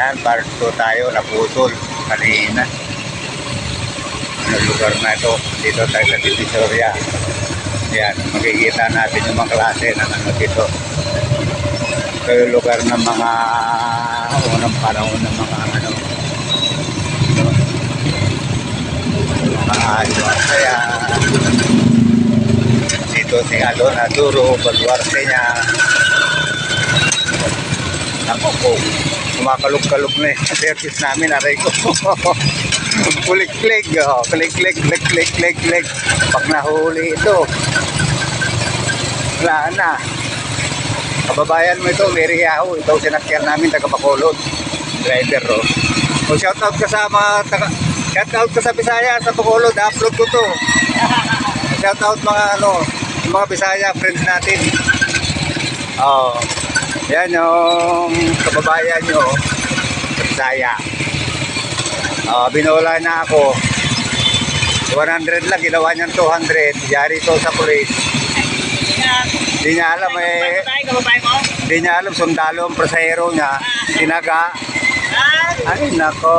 Ayan, part 2 tayo, naputol kanina. Ano lugar na ito? Dito tayo sa Divisoria. Ayan, makikita natin yung mga klase na ano dito. Ito yung lugar ng mga unang panahon ng mga ano. mga ano. Kaya dito si Alon Aduro, baluarte niya. Po, kumakalog-kalog na yung service namin, aray ko. Kulik-klik, oh, klik-klik, klik-klik, klik-klik. Pag nahuli ito, wala na. Kababayan mo ito, Mary Yahoo, ito ang sinakyan namin, taga Bacolod. Driver, oh. O shoutout ka sa mga taga, shoutout ka sa Bisaya, sa Bacolod, upload ko to. Shoutout mga ano, mga Bisaya, friends natin. Oh. Yan yung kababayan nyo sa Bisaya. Oh, binola na ako. 100 lang, ginawa niyang 200. Yari ito sa police. Di niya alam eh. Di niya alam, sundalo ang presero niya. Tinaga. Ay, nako.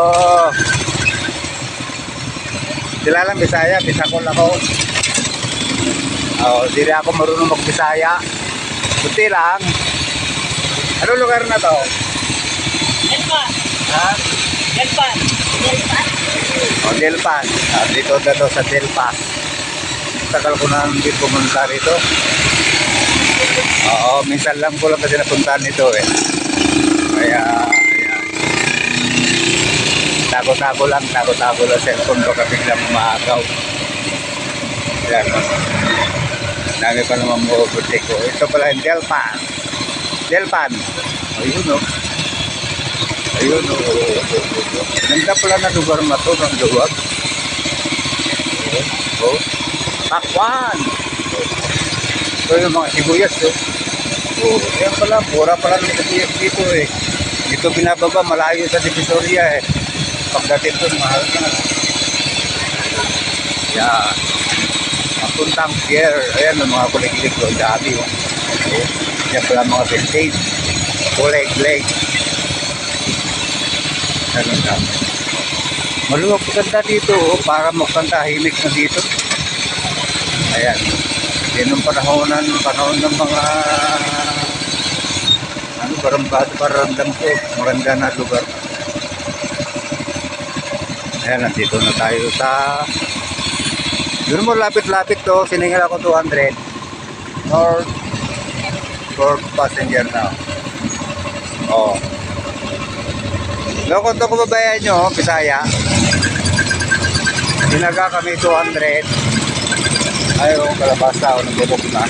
Sila lang Bisaya, Bisakol ako. Oh, di rin ako marunong mag-Bisaya. Buti lang. Ano lugar na to? Ha? O, Delpan. Ah, dito na to sa Delpa. Tagal ko na hindi pumunta rito. Oo, minsan lang ko lang kasi napuntahan nito eh. Kaya, ayan. Tago-tago lang, tago-tago lang cellphone ko kapag biglang umaagaw. Ayan. Dami pa naman mo ko. Ito pala yung Delpan. Delpan. Ayun o. Ayun o. Ganda pala na lugar na to ng luwag. Oh. oh. Pakwan. Ito yung mga sibuyas oh. Oh, yan pala, mura pala ng sibuyas dito eh. Dito binababa, malayo sa Divisoria eh. Pagdating doon, mahal na. Yan. Mapuntang pier. Ayan, mga kulig-lig doon, dami oh. Oh, yan pala mga vintage. Kulig-lig. Ganun lang. Maluwag ganda dito, oh, para magpantahimik na dito. Ayan. Yan ang panahonan, panahon ng mga ano, barambad, paramdam ko. Maganda na lugar. Ayan, nandito na tayo sa yun mo lapit-lapit to, siningil ako 200. North North passenger na. Oh. Loko to kababayan nyo, Bisaya. Sinaga kami 200. Ayaw, kalabasa ako ng bubog na.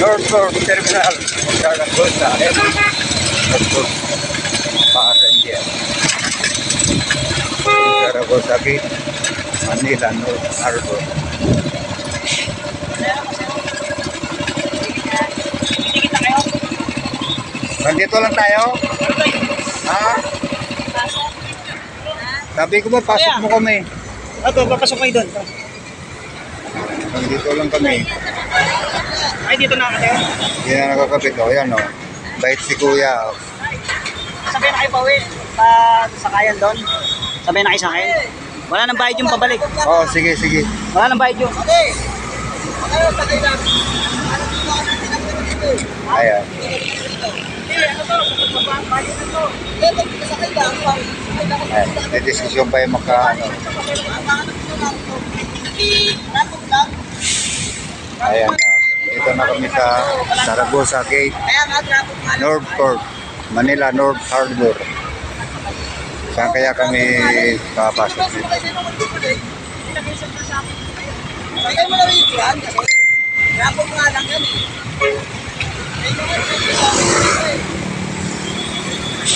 North North Terminal. Zaragoza. Eh. North North passenger. Zaragoza Gate. Manila North Harbor. Nandito lang tayo? Ha? Sabi ko ba, pasok mo kami. Ato, papasok kayo doon. Nandito lang kami. Ay, dito na kayo. Hindi na nakakapit. O, yan o. Bait si kuya. Sabihin na kayo. Pa, sa kayan doon. Sabihin na kayo sa akin. Wala nang bayad yung pabalik. Oo, sige, sige. Wala nang bayad yung. Ayan. Ayan. May diskusyon pa yung maka, ano. Ayan. Dito na kami sa Saragosa Gate, North Port, Manila North Harbor. Saan kaya kami papasok dito? Lagay mo na rin yan rapot nga lang eh.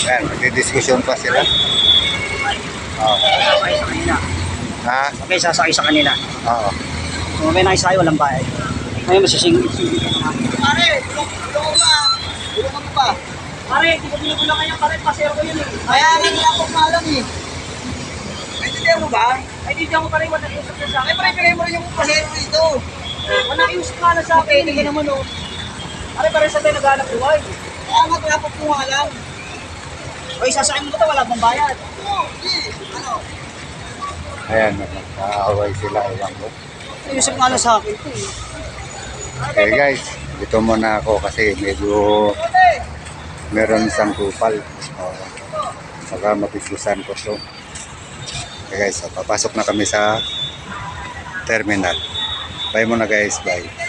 Ayan, magdidiskusyon pa sila. Oo. Sasakay sa kanila. Ha? Okay, sasakay sa kanila. Oo. Kung may nakisakay, walang bayad. Ngayon, masisingit. Pare, bulong mo ba? Bulong mo ba? Pare, di ko binugulang kayo. Pare, pasero ko yun eh. Kaya nga rapot nga lang eh. Naintindihan mo ba? Ay, di ako pare, wala usap na sa Ay, pare, pinay mo rin yung pasero dito. Wala nga na sa akin. Hindi ka naman oh. Pare, pare sa tayo naghanap buhay. Kaya nga rapot mo nga lang. O, isasakay mo to, wala pang bayad. Ayan, nagkaaway sila. Ewan ko. Ayusap nga lang sa akin to eh. Okay guys, dito muna ako kasi medyo meron isang kupal. Oh, saka mapisusan ko to. Okay guys, so, papasok na kami sa terminal. Bye muna guys, bye.